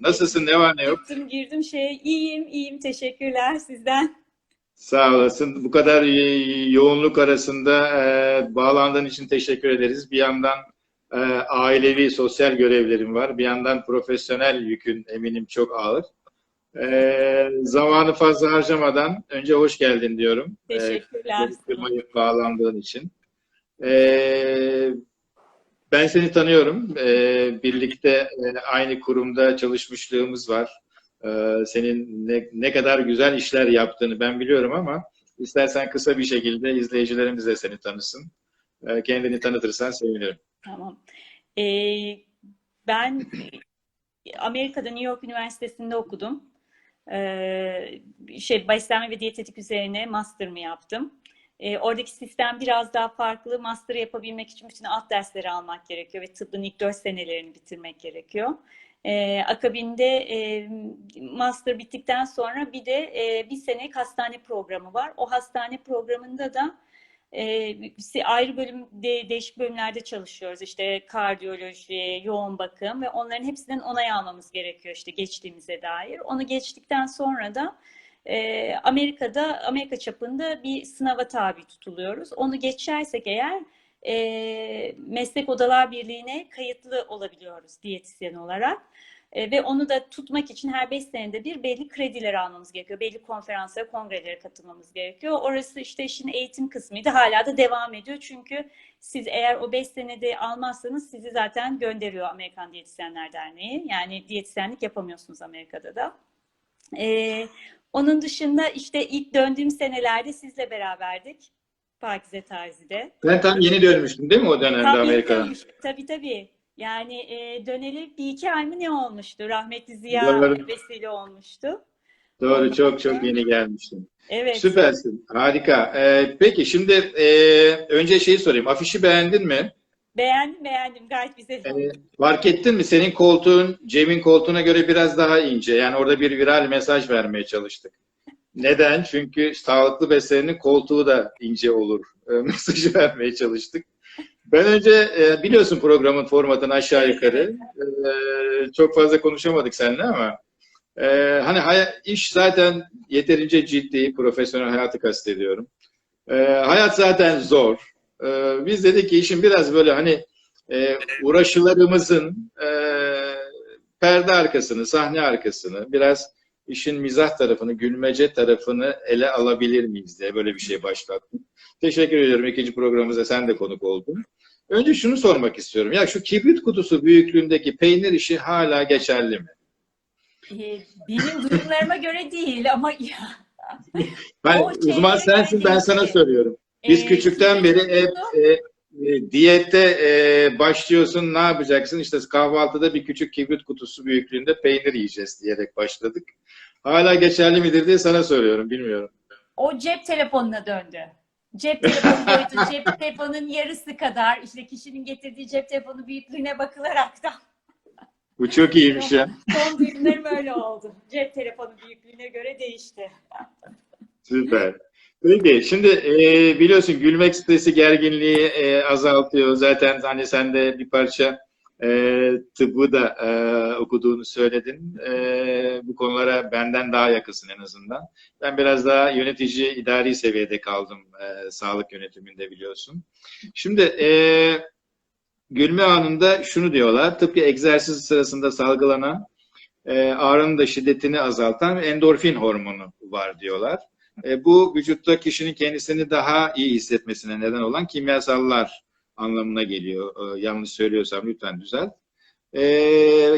Nasılsın? Ne var ne yok? Girdim, girdim şey iyiyim, iyiyim. Teşekkürler sizden. Sağ olasın. Bu kadar yoğunluk arasında e, bağlandığın için teşekkür ederiz. Bir yandan e, ailevi, sosyal görevlerim var. Bir yandan profesyonel yükün eminim çok ağır. E, zamanı fazla harcamadan önce hoş geldin diyorum. E, Teşekkürler. Firmaya bağlandığın için. Ee, ben seni tanıyorum. Ee, birlikte e, aynı kurumda çalışmışlığımız var. Ee, senin ne, ne kadar güzel işler yaptığını ben biliyorum ama istersen kısa bir şekilde izleyicilerimiz de seni tanısın. Ee, kendini tanıtırsan sevinirim. Tamam. Ee, ben Amerika'da New York Üniversitesi'nde okudum. Ee, şey beslenme ve diyetetik üzerine master'ımı yaptım. Ee, oradaki sistem biraz daha farklı. Master yapabilmek için bütün alt dersleri almak gerekiyor ve tıbbın ilk 4 senelerini bitirmek gerekiyor. Ee, akabinde e, master bittikten sonra bir de e, bir senelik hastane programı var. O hastane programında da e, ayrı bölüm de, değişik bölümlerde çalışıyoruz. İşte kardiyoloji, yoğun bakım ve onların hepsinden onay almamız gerekiyor işte geçtiğimize dair. Onu geçtikten sonra da e, Amerika'da Amerika çapında bir sınava tabi tutuluyoruz. Onu geçersek eğer e, Meslek Odalar Birliği'ne kayıtlı olabiliyoruz diyetisyen olarak. E, ve onu da tutmak için her 5 senede bir belli krediler almamız gerekiyor. Belli konferanslara, kongrelere katılmamız gerekiyor. Orası işte işin eğitim kısmıydı. Hala da devam ediyor. Çünkü siz eğer o 5 senede almazsanız sizi zaten gönderiyor Amerikan Diyetisyenler Derneği. Yani diyetisyenlik yapamıyorsunuz Amerika'da da. E, onun dışında işte ilk döndüğüm senelerde sizle beraberdik. Pakize Terzi'de. Ben tam yeni dönmüştüm değil mi o dönemde Tabii, Amerika'dan? tabii, tabii tabii. Yani e, döneli bir iki ay mı ne olmuştu? Rahmetli Ziya Doğru. vesile olmuştu. Doğru çok çok yeni gelmiştim. Evet. Süpersin. Harika. Ee, peki şimdi e, önce şeyi sorayım. Afişi beğendin mi? Beğendim beğendim. Gayet güzel Ee, fark ettin mi? Senin koltuğun Cem'in koltuğuna göre biraz daha ince. Yani orada bir viral mesaj vermeye çalıştık. Neden? Çünkü sağlıklı beslenenin koltuğu da ince olur. E, mesajı vermeye çalıştık. Ben önce e, biliyorsun programın formatını aşağı yukarı. E, çok fazla konuşamadık seninle ama e, hani hay- iş zaten yeterince ciddi, profesyonel hayatı kastediyorum. E, hayat zaten zor. E, biz dedik ki işin biraz böyle hani e, uğraşılarımızın e, perde arkasını, sahne arkasını, biraz işin mizah tarafını, gülmece tarafını ele alabilir miyiz diye böyle bir şey başlattım. Teşekkür ediyorum. İkinci programımıza sen de konuk oldun. Önce şunu sormak istiyorum. Ya şu kibrit kutusu büyüklüğündeki peynir işi hala geçerli mi? Ee, benim duyumlarıma göre değil ama Ben, O uzman sensin ben sana değil. Biz Ee, küçükten kibrit beri hep e, e, diyette e, başlıyorsun ne yapacaksın? İşte kahvaltıda bir küçük kibrit kutusu büyüklüğünde peynir yiyeceğiz diyerek başladık. Hala geçerli midir diye sana soruyorum bilmiyorum. o cep telefonuna döndü. Cep telefonu boyutu, cep telefonunun yarısı kadar işte kişinin getirdiği cep telefonu büyüklüğüne bakılarak da Bu çok iyiymiş ya. son duyumlarım öyle oldu. Cep telefonu büyüklüğüne göre değişti. Süper. Peki şimdi e, biliyorsun gülmek stresi gerginliği e, azaltıyor. Zaten hani sen de bir parça e, tıbbı da e, okuduğunu söyledin. E, bu konulara benden daha yakınsın en azından. Ben biraz daha yönetici, idari seviyede kaldım e, sağlık yönetiminde biliyorsun. Şimdi e, gülme anında şunu diyorlar. Tıpkı egzersiz sırasında salgılanan e, ağrının da şiddetini azaltan endorfin hormonu var diyorlar. E, bu vücutta kişinin kendisini daha iyi hissetmesine neden olan kimyasallar anlamına geliyor. E, yanlış söylüyorsam lütfen düzelt. E,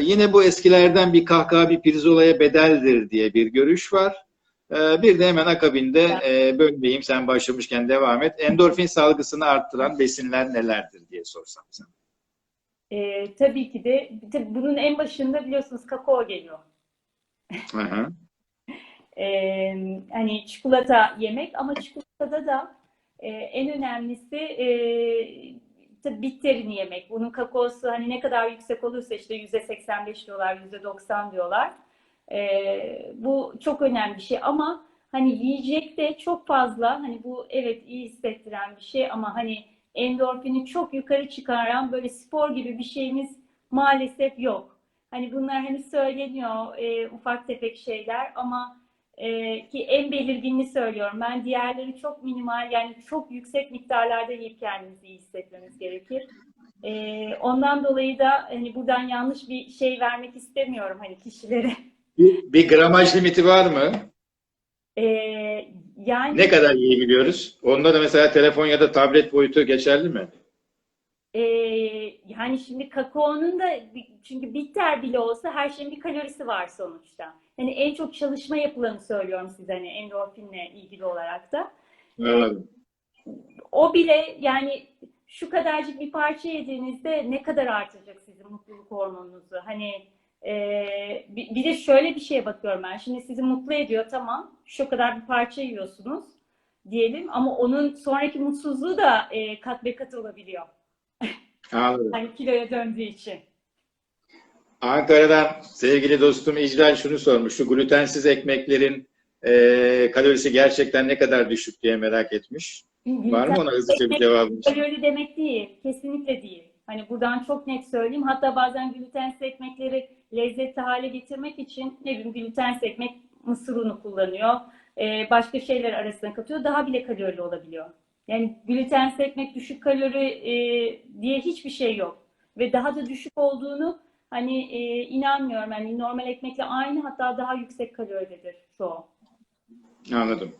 yine bu eskilerden bir kahkaha bir pirzolaya bedeldir diye bir görüş var. E, bir de hemen akabinde e, bölmeyeyim sen başlamışken devam et. Endorfin salgısını arttıran besinler nelerdir diye sorsam sana. Ee, tabii ki de tabii bunun en başında biliyorsunuz kakao geliyor. Hı hı. Ee, hani çikolata yemek ama çikolatada da e, en önemlisi e, tabii bitterini yemek. Bunun kakaosu hani ne kadar yüksek olursa işte %85 diyorlar, %90 diyorlar. Ee, bu çok önemli bir şey ama hani yiyecekte çok fazla hani bu evet iyi hissettiren bir şey ama hani endorfini çok yukarı çıkaran böyle spor gibi bir şeyimiz maalesef yok. Hani bunlar hani söyleniyor e, ufak tefek şeyler ama e, ki en belirginini söylüyorum. Ben diğerleri çok minimal yani çok yüksek miktarlarda yiyip kendimizi iyi hissetmemiz gerekir. E, ondan dolayı da hani buradan yanlış bir şey vermek istemiyorum hani kişilere. Bir, bir gramaj limiti var mı? E, yani Ne kadar yiyebiliyoruz? Onda da mesela telefon ya da tablet boyutu geçerli mi? Ee, yani şimdi kakaonun da çünkü bitter bile olsa her şeyin bir kalorisi var sonuçta. Hani en çok çalışma yapılanı söylüyorum size hani endorfinle ilgili olarak da. Anladım. O bile yani şu kadarcık bir parça yediğinizde ne kadar artacak sizin mutluluk hormonunuzu? Hani e, bir, bir de şöyle bir şeye bakıyorum ben. Şimdi sizi mutlu ediyor tamam. Şu kadar bir parça yiyorsunuz diyelim ama onun sonraki mutsuzluğu da e, kat be kat olabiliyor. Anladım. Hani kiloya döndüğü için. Ankara'dan sevgili dostum İclal şunu sormuş. Şu glutensiz ekmeklerin e, kalorisi gerçekten ne kadar düşük diye merak etmiş. Var mı ona hızlıca bir cevabınız? Kalori demek değil. Kesinlikle değil. Hani buradan çok net söyleyeyim. Hatta bazen glutensiz ekmekleri lezzetli hale getirmek için ne bileyim glutensiz ekmek mısır unu kullanıyor. Ee, başka şeyler arasına katıyor. Daha bile kalorili olabiliyor. Yani glutensiz ekmek düşük kalori e, diye hiçbir şey yok. Ve daha da düşük olduğunu hani e, inanmıyorum. Yani normal ekmekle aynı hatta daha yüksek kaloridedir çoğu. Anladım.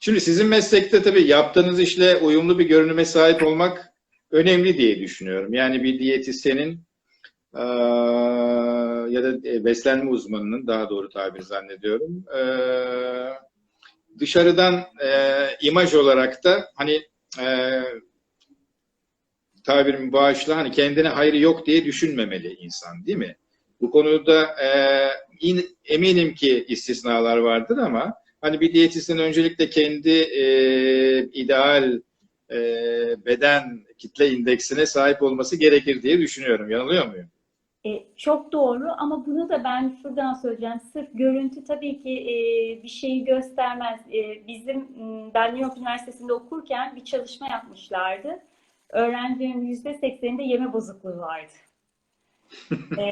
Şimdi sizin meslekte tabii yaptığınız işle uyumlu bir görünüme sahip olmak önemli diye düşünüyorum. Yani bir diyetisyenin eee, ya da e, beslenme uzmanının daha doğru tabir zannediyorum. eee, dışarıdan eee, imaj olarak da hani eee tabirimi bağışla hani kendine hayrı yok diye düşünmemeli insan değil mi? Bu konuda eee, in- eminim ki istisnalar vardır ama hani bir diyetisyen öncelikle kendi eee, ideal eee, beden kitle indeksine sahip olması gerekir diye düşünüyorum. Yanılıyor muyum? E, çok doğru ama bunu da ben şuradan söyleyeceğim. Sırf görüntü tabii ki e, bir şeyi göstermez. E, bizim ben New York Üniversitesi'nde okurken bir çalışma yapmışlardı. Öğrencilerin yüzde sekseninde yeme bozukluğu vardı. E,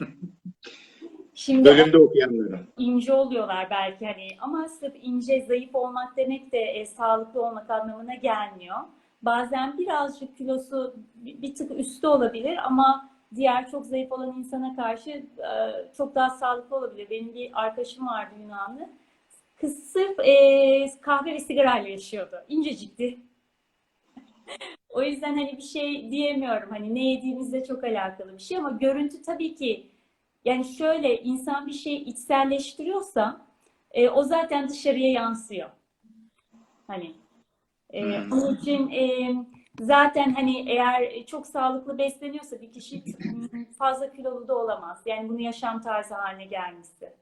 şimdi Bölümde okuyanların. ince oluyorlar belki hani ama sırf ince, zayıf olmak demek de e, sağlıklı olmak anlamına gelmiyor. Bazen birazcık kilosu bir, bir tık üstü olabilir ama diğer çok zayıf olan insana karşı e, çok daha sağlıklı olabilir. Benim bir arkadaşım vardı Yunanlı. Kız sırf e, kahve ve sigarayla yaşıyordu. İncecikti. O yüzden hani bir şey diyemiyorum. Hani ne yediğimizle çok alakalı bir şey ama görüntü tabii ki yani şöyle insan bir şeyi içselleştiriyorsa e, o zaten dışarıya yansıyor. Hani e, Hmm. onun için e, zaten hani eğer çok sağlıklı besleniyorsa bir kişi fazla kilolu da olamaz. Yani bunu yaşam tarzı haline gelmesi.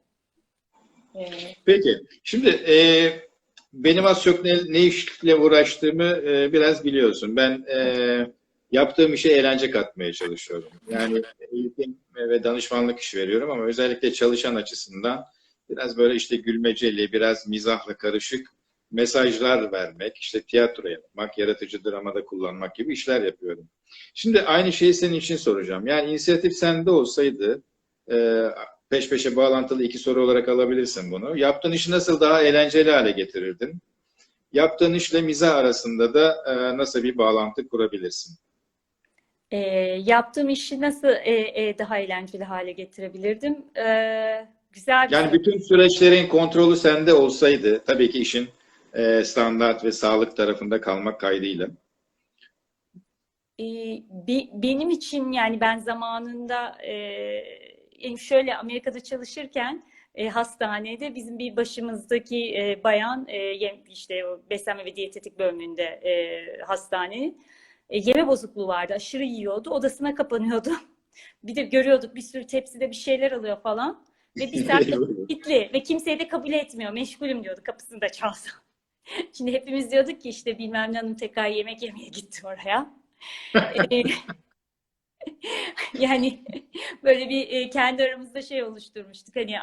E, Peki. Şimdi e, benim az çok ne, ne işle uğraştığımı e, biraz biliyorsun. Ben e, yaptığım işe eğlence katmaya çalışıyorum. Yani eğitim ve danışmanlık işi veriyorum ama özellikle çalışan açısından biraz böyle işte gülmeceli, biraz mizahla karışık mesajlar vermek, işte tiyatro yapmak, yaratıcı dramada kullanmak gibi işler yapıyorum. Şimdi aynı şeyi senin için soracağım. Yani inisiyatif sende olsaydı e, peş peşe bağlantılı iki soru olarak alabilirsin bunu. Yaptığın işi nasıl daha eğlenceli hale getirirdin? Yaptığın işle mizah arasında da e, nasıl bir bağlantı kurabilirsin? e, yaptığım işi nasıl e, e, daha eğlenceli hale getirebilirdim? E, güzel bir Yani bütün süreçlerin kontrolü sende olsaydı, tabii ki işin e, standart ve sağlık tarafında kalmak kaydıyla. Be- benim için yani ben zamanında e, şöyle Amerika'da çalışırken e, hastanede bizim bir başımızdaki e, bayan e, işte o beslenme ve diyetetik bölümünde e, hastanenin e, yeme bozukluğu vardı. Aşırı yiyordu. Odasına kapanıyordu. Bir de görüyorduk bir sürü tepside bir şeyler alıyor falan. Ve bir saat kilitli ve kimseye de kabul etmiyor. Meşgulüm diyordu kapısını da çalsa. Şimdi hepimiz diyorduk ki işte bilmem ne hanım tekrar yemek yemeye gitti oraya. Ee, yani böyle bir e, kendi aramızda şey oluşturmuştuk hani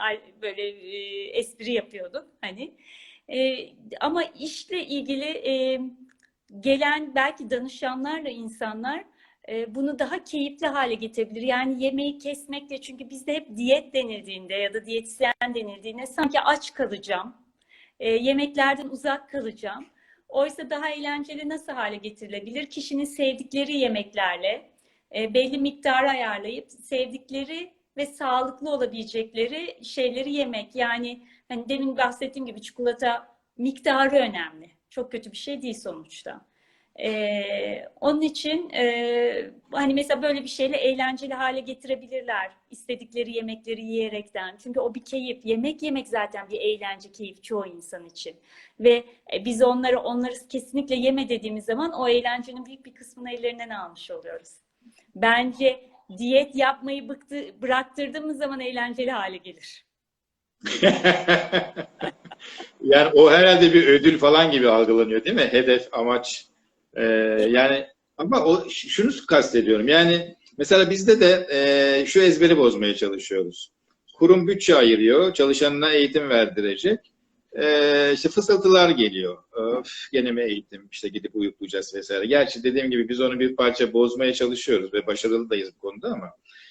böyle e, espri yapıyorduk hani E, ama işle ilgili gelen belki danışanlarla insanlar bunu daha keyifli hale getirebilir. Yani yemeği kesmekle çünkü bizde hep diyet denildiğinde ya da diyetisyen denildiğinde sanki aç kalacağım, e, yemeklerden uzak kalacağım. Oysa daha eğlenceli nasıl hale getirilebilir? Kişinin sevdikleri yemeklerle e, belli miktarı ayarlayıp sevdikleri ve sağlıklı olabilecekleri şeyleri yemek. Yani hani demin bahsettiğim gibi çikolata miktarı önemli. Çok kötü bir şey değil sonuçta. Ee, onun için e, hani mesela böyle bir şeyle eğlenceli hale getirebilirler. istedikleri yemekleri yiyerekten. Çünkü o bir keyif. Yemek yemek zaten bir eğlence, keyif çoğu insan için. Ve e, biz onları onları kesinlikle yeme dediğimiz zaman o eğlencenin büyük bir kısmını ellerinden almış oluyoruz. Bence diyet yapmayı bıktı, bıraktırdığımız zaman eğlenceli hale gelir. yani o herhalde bir ödül falan gibi algılanıyor değil mi? Hedef, amaç. Ee, yani ama o şunu kastediyorum. Yani mesela bizde de e, şu ezberi bozmaya çalışıyoruz. Kurum bütçe ayırıyor, çalışanına eğitim verdirecek. Ee, işte fısıltılar geliyor. Öf, gene mi eğitim? İşte gidip uyuklayacağız vesaire. Gerçi dediğim gibi biz onu bir parça bozmaya çalışıyoruz ve başarılı dayız bu konuda ama.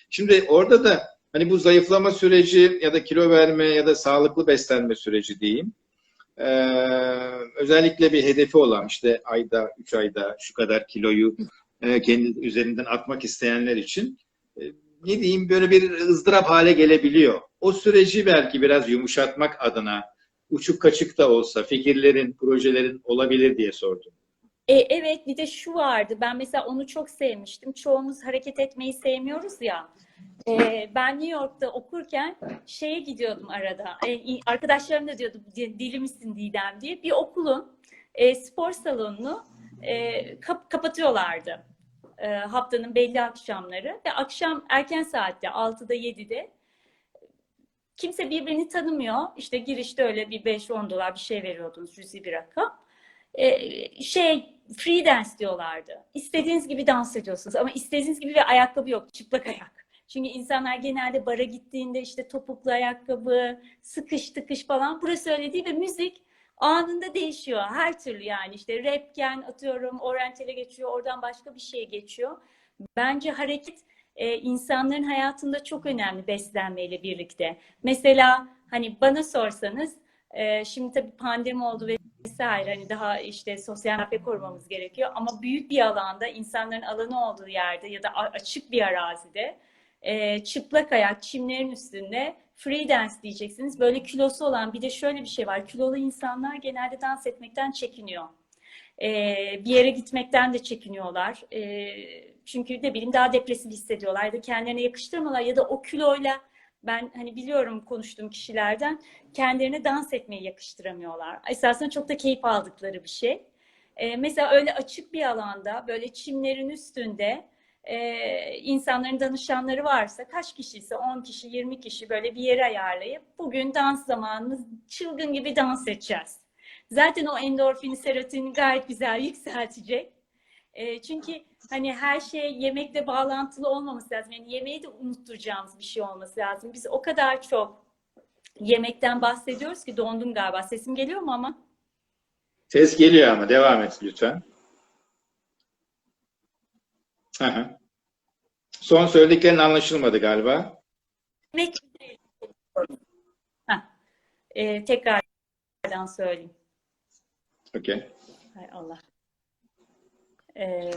Şimdi orada da hani bu zayıflama süreci ya da kilo verme ya da sağlıklı beslenme süreci diyeyim. Ee, özellikle bir hedefi olan işte ayda, üç ayda şu kadar kiloyu e, kendi üzerinden atmak isteyenler için e, ne diyeyim böyle bir ızdırap hale gelebiliyor. O süreci belki biraz yumuşatmak adına uçuk kaçık da olsa fikirlerin, projelerin olabilir diye sordum. E, evet bir de şu vardı. Ben mesela onu çok sevmiştim. Çoğumuz hareket etmeyi sevmiyoruz ya. E, ben New York'ta okurken şeye gidiyordum arada. E, arkadaşlarım da diyordu deli misin Didem diye. Bir okulun e, spor salonunu e, kap kapatıyorlardı. E, haftanın belli akşamları ve akşam erken saatte 6'da 7'de kimse birbirini tanımıyor. İşte girişte öyle bir 5-10 dolar bir şey veriyordunuz cüzi bir rakam. Ee, şey free dance diyorlardı. İstediğiniz gibi dans ediyorsunuz ama istediğiniz gibi bir ayakkabı yok. Çıplak ayak. Çünkü insanlar genelde bara gittiğinde işte topuklu ayakkabı, sıkış tıkış falan. Burası öyle değil ve müzik anında değişiyor. Her türlü yani işte rapken atıyorum oryantale geçiyor, oradan başka bir şeye geçiyor. Bence hareket e, insanların hayatında çok önemli beslenmeyle birlikte. Mesela hani bana sorsanız e, şimdi tabii pandemi oldu vesaire hani daha işte sosyal mesafe korumamız gerekiyor ama büyük bir alanda insanların alanı olduğu yerde ya da açık bir arazide e, çıplak ayak çimlerin üstünde free dance diyeceksiniz. Böyle kilosu olan bir de şöyle bir şey var. Kilolu insanlar genelde dans etmekten çekiniyor. E, bir yere gitmekten de çekiniyorlar. E, çünkü ne bileyim daha depresif hissediyorlar ya da kendilerine yakıştırmıyorlar ya da o kiloyla ben hani biliyorum konuştuğum kişilerden kendilerine dans etmeyi yakıştıramıyorlar. Esasında çok da keyif aldıkları bir şey. Ee, mesela öyle açık bir alanda böyle çimlerin üstünde e, insanların danışanları varsa kaç kişi ise 10 kişi 20 kişi böyle bir yere ayarlayıp bugün dans zamanımız çılgın gibi dans edeceğiz. Zaten o endorfini, serotonini gayet güzel yükseltecek. E, çünkü hani her şey yemekle bağlantılı olmaması lazım. Yani yemeği de unutturacağımız bir şey olması lazım. Biz o kadar çok yemekten bahsediyoruz ki dondum galiba. Sesim geliyor mu ama? Ses geliyor ama devam et lütfen. Aha. Son söylediklerin anlaşılmadı galiba. Yemek e, tekrardan söyleyeyim. Okey. Hay Allah. Ee,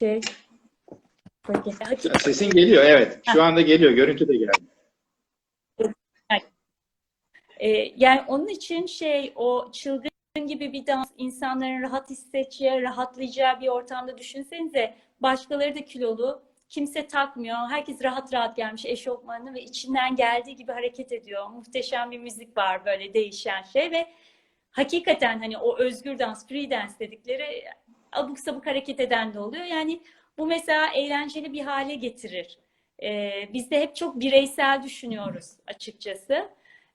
şey, Sesin geliyor evet. Şu anda geliyor. Görüntü de geldi. Ee, yani onun için şey o çılgın gibi bir dans insanların rahat hissedeceği, rahatlayacağı bir ortamda düşünsenize başkaları da kilolu. Kimse takmıyor. Herkes rahat rahat gelmiş eşofmanını ve içinden geldiği gibi hareket ediyor. Muhteşem bir müzik var böyle değişen şey ve hakikaten hani o özgür dans, free dance dedikleri abuk sabuk hareket eden de oluyor. Yani bu mesela eğlenceli bir hale getirir. Ee, biz de hep çok bireysel düşünüyoruz açıkçası.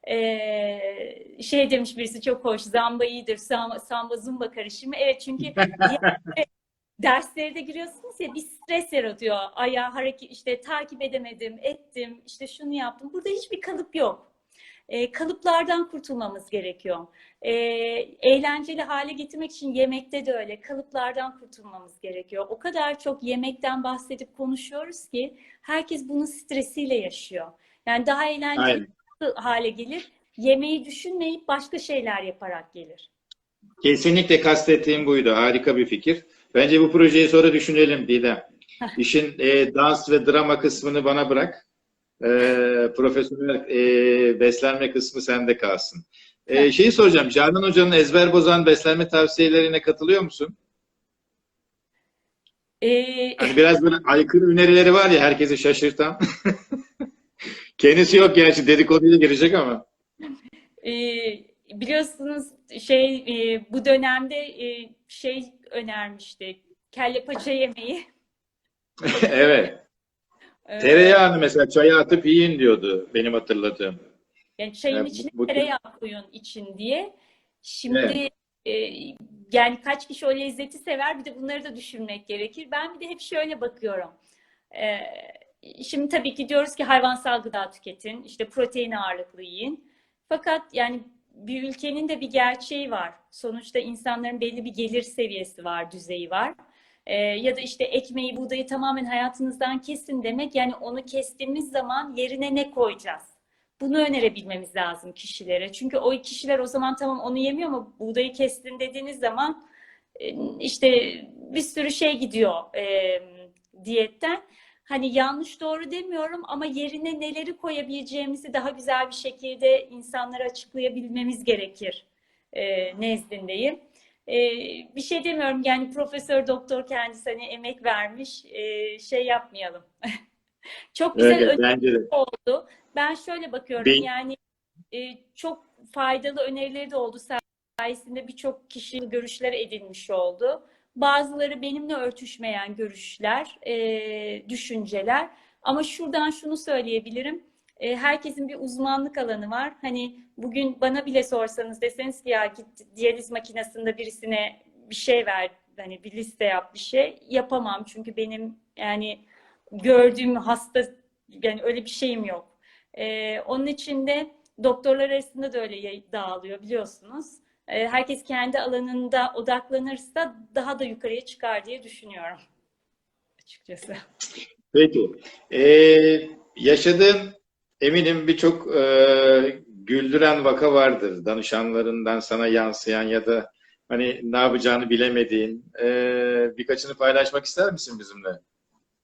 Ee, şey demiş birisi çok hoş, zamba iyidir, samba, samba zumba karışımı. Evet çünkü derslere de giriyorsunuz ya bir stres yaratıyor. Aya hareket işte takip edemedim, ettim, işte şunu yaptım. Burada hiçbir kalıp yok. E, kalıplardan kurtulmamız gerekiyor. E, eğlenceli hale getirmek için yemekte de öyle. Kalıplardan kurtulmamız gerekiyor. O kadar çok yemekten bahsedip konuşuyoruz ki herkes bunun stresiyle yaşıyor. Yani daha eğlenceli Aynen. hale gelir. Yemeği düşünmeyip başka şeyler yaparak gelir. Kesinlikle kastettiğim buydu. Harika bir fikir. Bence bu projeyi sonra düşünelim Didem. İşin e, dans ve drama kısmını bana bırak. E, profesyonel e, beslenme kısmı sende kalsın. E, şeyi soracağım. Canan Hoca'nın ezber bozan beslenme tavsiyelerine katılıyor musun? Ee, Hani biraz böyle aykırı önerileri var ya herkesi şaşırtan. Kendisi yok gerçi dedikoduya girecek ama. e, biliyorsunuz şey e, bu dönemde e, şey önermişti. Kelle paça yemeği. evet. Ee, Tereyağını mesela çaya atıp yiyin diyordu benim hatırladığım. Yani çayın bu- içine bu- tereyağı koyun için diye. Şimdi e, yani kaç kişi o lezzeti sever bir de bunları da düşünmek gerekir. Ben bir de hep şöyle bakıyorum. E, şimdi tabii ki diyoruz ki hayvansal gıda tüketin, işte protein ağırlıklı yiyin. Fakat yani bir ülkenin de bir gerçeği var. Sonuçta insanların belli bir gelir seviyesi var, düzeyi var. E, ya da işte ekmeği, buğdayı tamamen hayatınızdan kesin demek. Yani onu kestiğimiz zaman yerine ne koyacağız? Bunu önerebilmemiz lazım kişilere. Çünkü o kişiler o zaman tamam onu yemiyor ama buğdayı kestin dediğiniz zaman e, işte bir sürü şey gidiyor e, diyetten. Hani yanlış doğru demiyorum ama yerine neleri koyabileceğimizi daha güzel bir şekilde insanlara açıklayabilmemiz gerekir e, nezdindeyim. E, bir şey demiyorum yani profesör doktor kendisi hani emek vermiş e, şey yapmayalım. Çok güzel Evet, de. oldu. Ben şöyle bakıyorum Beyin- yani e, çok faydalı önerileri de oldu sayesinde birçok kişi görüşler edinmiş oldu. Bazıları benimle örtüşmeyen görüşler, e, düşünceler. Ama şuradan şunu söyleyebilirim. E, herkesin bir uzmanlık alanı var. Hani bugün bana bile sorsanız deseniz ki ya git diyaliz makinesinde birisine bir şey ver, hani bir liste yap bir şey yapamam. Çünkü benim yani gördüğüm hasta yani öyle bir şeyim yok. Ee, onun için de doktorlar arasında da öyle dağılıyor biliyorsunuz. Ee, herkes kendi alanında odaklanırsa daha da yukarıya çıkar diye düşünüyorum açıkçası. Peki. Ee, yaşadığın eminim birçok e, güldüren vaka vardır. Danışanlarından sana yansıyan ya da hani ne yapacağını bilemediğin. Ee, birkaçını paylaşmak ister misin bizimle?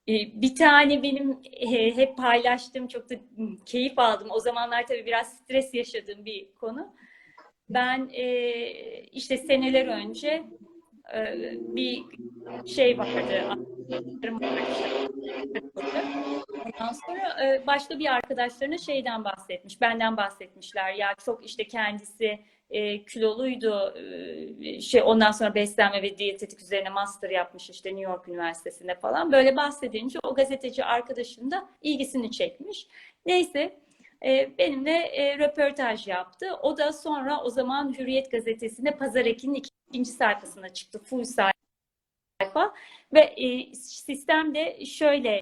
Ee, Bir tane benim e, hep paylaştığım, çok da keyif aldım. O zamanlar tabii biraz stres yaşadığım bir konu. Ben e, işte seneler önce e, bir şey vardı. Ondan sonra başka bir arkadaşlarına şeyden bahsetmiş, benden bahsetmişler. Ya çok işte kendisi e, kiloluydu, e, şey ondan sonra beslenme ve diyetetik üzerine master yapmış işte New York Üniversitesi'nde falan. Böyle bahsedince o gazeteci arkadaşım da ilgisini çekmiş. Neyse e, benimle e, röportaj yaptı. O da sonra o zaman Hürriyet gazetesinde Pazar Ekin'in ikinci sayfasına çıktı. Full sayfa. Ve e, sistem de şöyle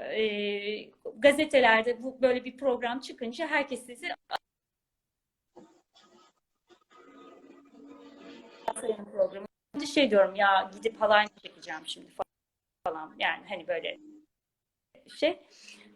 e, gazetelerde bu böyle bir program çıkınca herkes sizi sayının programı. Şey diyorum ya gidip halay çekeceğim şimdi falan. Yani hani böyle şey.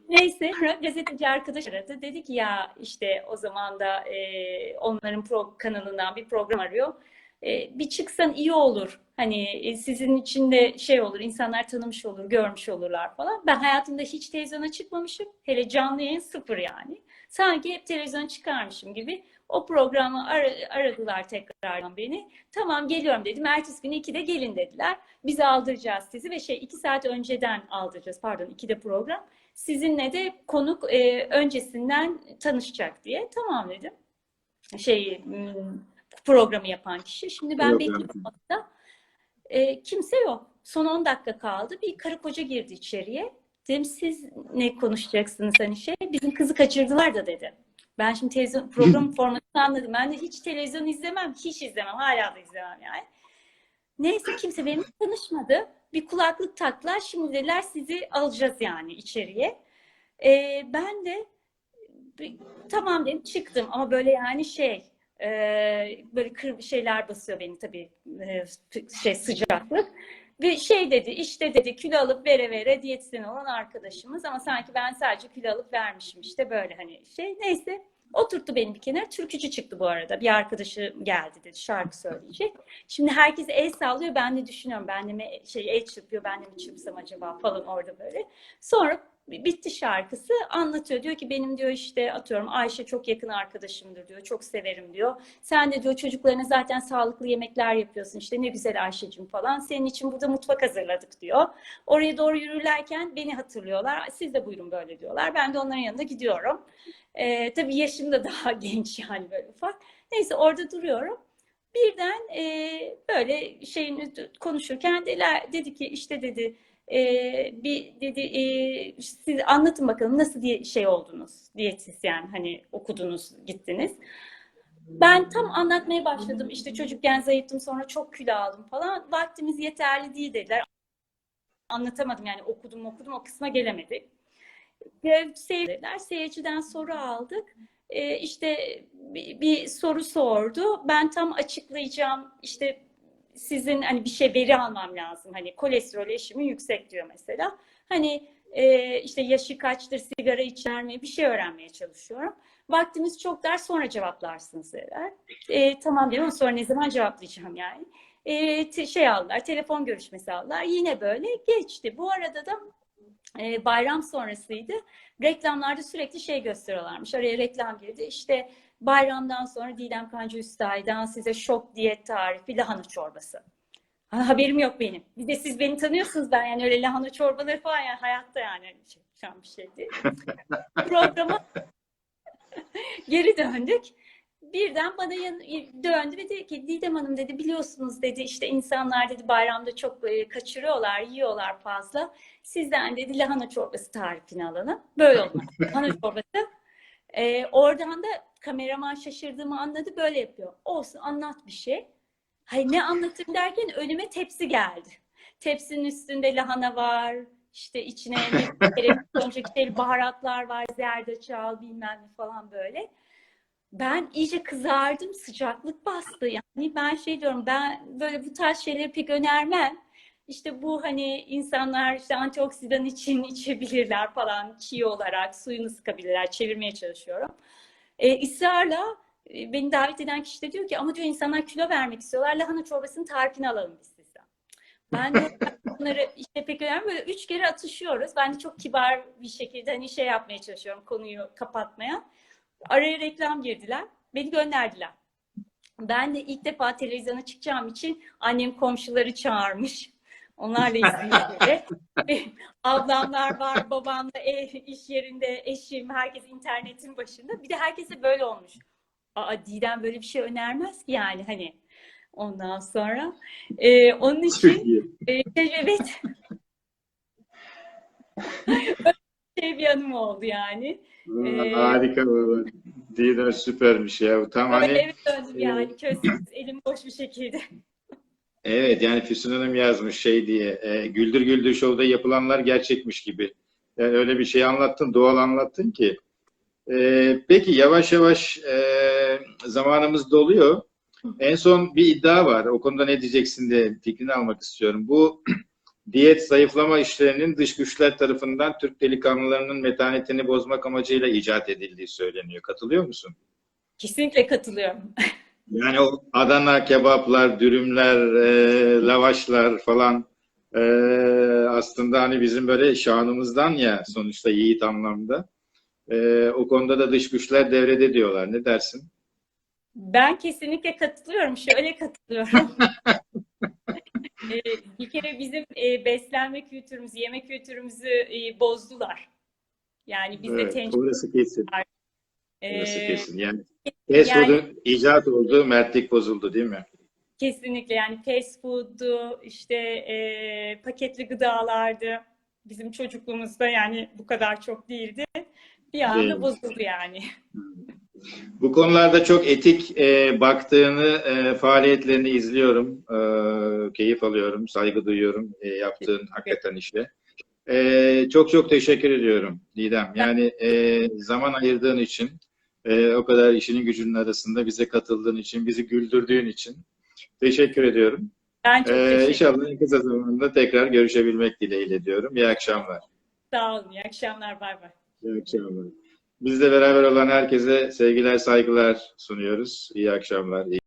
Neyse gazeteci arkadaş aradı. Dedi ki ya işte o zaman da e, onların pro kanalından bir program arıyor. E, bir çıksan iyi olur. Hani e, sizin için de şey olur, insanlar tanımış olur, görmüş olurlar falan. Ben hayatımda hiç televizyona çıkmamışım. Hele canlı yayın sıfır yani. Sanki hep televizyona çıkarmışım gibi. O programı ara- aradılar tekrardan beni. Tamam geliyorum dedim. Ertesi gün 2'de gelin dediler. Biz aldıracağız sizi ve şey 2 saat önceden aldıracağız. Pardon 2'de program. Sizinle de konuk e, öncesinden tanışacak diye. Tamam dedim. Şey hmm, programı yapan kişi. Şimdi ben Yok, bekliyorum orada. E, kimse yok. Son 10 dakika kaldı. Bir karı koca girdi içeriye. Dedim siz ne konuşacaksınız hani şey? Bizim kızı kaçırdılar da dedi. Ben şimdi televizyon program formatını anladım. Ben de hiç televizyon izlemem. Hiç izlemem. Hala da izlemem yani. Neyse kimse benimle tanışmadı. Bir kulaklık taktılar. Şimdi dediler sizi alacağız yani içeriye. Ee, ben de Tamam dedim çıktım ama böyle yani şey e, böyle kır şeyler basıyor beni tabii e, şey sıcaklık. Ve şey dedi işte dedi kilo alıp vere vere diyetisyen olan arkadaşımız. Ama sanki ben sadece kilo alıp vermişim işte böyle hani şey. Neyse oturttu beni bir kenara. Türkücü çıktı bu arada. Bir arkadaşı geldi dedi şarkı söyleyecek. Şimdi herkes el sallıyor. Ben de düşünüyorum ben de mi şey el çırpıyor ben de mi çırpsam acaba falan orada böyle. Sonra bitti şarkısı anlatıyor. Diyor ki benim diyor işte atıyorum Ayşe çok yakın arkadaşımdır diyor. Çok severim diyor. Sen de diyor çocuklarına zaten sağlıklı yemekler yapıyorsun. işte ne güzel Ayşe'cim falan. Senin için burada mutfak hazırladık diyor. Oraya doğru yürürlerken beni hatırlıyorlar. Siz de buyurun böyle diyorlar. Ben de onların yanında gidiyorum. Ee, tabii yaşım da daha genç yani böyle ufak. Neyse orada duruyorum. Birden e, böyle şeyini konuşurken dediler, dedi ki işte dedi e, bir dedi e, siz anlatın bakalım nasıl diye şey oldunuz diyetisyen hani okudunuz gittiniz. Ben tam anlatmaya başladım işte çocukken zayıftım sonra çok kilo aldım falan vaktimiz yeterli değil dediler. Anlatamadım yani okudum okudum o kısma gelemedik. Seyirciler seyirciden soru aldık. E, işte bir, bir soru sordu. Ben tam açıklayacağım işte sizin hani bir şey veri almam lazım. Hani kolesterol eşimi yüksek diyor mesela. Hani e, işte yaşı kaçtır, sigara içer mi bir şey öğrenmeye çalışıyorum. Vaktimiz çok dar sonra cevaplarsınız dediler. E, tamam diyorum sonra ne zaman cevaplayacağım yani. E, te- şey aldılar, telefon görüşmesi aldılar. Yine böyle geçti. Bu arada da e, bayram sonrasıydı. Reklamlarda sürekli şey gösteriyorlarmış. Araya reklam girdi. İşte bayramdan sonra Didem Kancı Üstay'dan size şok diyet tarifi lahana çorbası. Ha, haberim yok benim. Bir de siz beni tanıyorsunuz ben yani öyle lahana çorbaları falan yani hayatta yani şey, bir şey değil. Programa geri döndük. Birden bana döndü ve dedi ki Didem Hanım dedi biliyorsunuz dedi işte insanlar dedi bayramda çok e, kaçırıyorlar, yiyorlar fazla. Sizden dedi lahana çorbası tarifini alalım. Böyle olmaz. Lahana çorbası. E, oradan da kameraman şaşırdığımı anladı böyle yapıyor. Olsun anlat bir şey. Hayır ne anlatayım derken önüme tepsi geldi. Tepsinin üstünde lahana var. işte içine ne gerekli şey, baharatlar var. Zerdeçal bilmem ne falan böyle. Ben iyice kızardım. Sıcaklık bastı. Yani ben şey diyorum ben böyle bu tarz şeyleri pek önermem. İşte bu hani insanlar işte antioksidan için içebilirler falan çiğ olarak suyunu sıkabilirler. Çevirmeye çalışıyorum. E, ısrarla e, beni davet eden kişi de diyor ki ama diyor insanlar kilo vermek istiyorlar. Lahana çorbasının tarifini alalım biz sizden. Ben de bunları işte pek önemli böyle üç kere atışıyoruz. Ben de çok kibar bir şekilde hani şey yapmaya çalışıyorum konuyu kapatmaya. Araya reklam girdiler. Beni gönderdiler. Ben de ilk defa televizyona çıkacağım için annem komşuları çağırmış. Onlarla izliyor. Benim Ablamlar var, babam da ev, iş yerinde, eşim, herkes internetin başında. Bir de herkese böyle olmuş. Aa Didem böyle bir şey önermez ki yani hani. Ondan sonra e, onun için e, evet şey bir anım oldu yani. Ee, Harika baba. Didem süpermiş ya. Tam hani eve döndüm yani közsüz, elim boş bir şekilde. Evet yani Füsun Hanım yazmış şey diye e, Güldür Güldür Show'da yapılanlar gerçekmiş gibi. Yani öyle bir şey anlattın, doğal anlattın ki. E, peki yavaş yavaş e, zamanımız doluyor. En son bir iddia var. O konuda ne diyeceksin diye fikrini almak istiyorum. Bu diyet zayıflama işlerinin dış güçler tarafından Türk delikanlılarının metanetini bozmak amacıyla icat edildiği söyleniyor. Katılıyor musun? Kesinlikle katılıyorum. Yani o Adana kebaplar, dürümler, e, lavaşlar falan e, aslında hani bizim böyle şanımızdan ya sonuçta yiğit anlamda. E, o konuda da dış güçler devrede diyorlar. Ne dersin? Ben kesinlikle katılıyorum. Şöyle katılıyorum. Ee, bir kere bizim e, beslenme kültürümüzü, yemek kültürümüzü e, bozdular. Yani bizde Evet, tencere e, Orası kesin. Yani fast yani- icat olduğu mertlik bozuldu değil mi? kesinlikle yani fast food'du, işte e, paketli gıdalardı. Bizim çocukluğumuzda yani bu kadar çok değildi. Bir anda Değil. bozuldu yani. Bu konularda çok etik e, baktığını, e, faaliyetlerini izliyorum. E, keyif alıyorum, saygı duyuyorum e, yaptığın hakikaten işe. Ee, çok çok teşekkür ediyorum Didem. Yani e, zaman ayırdığın için, e, o kadar işinin gücünün arasında bize katıldığın için, bizi güldürdüğün için teşekkür ediyorum. Ben çok Ee, inşallah en kısa zamanda tekrar görüşebilmek dileğiyle diyorum. İyi akşamlar. Sağ olun. İyi akşamlar. Bay bay. İyi akşamlar. Bizle beraber olan herkese sevgiler, saygılar sunuyoruz. İyi akşamlar. iyi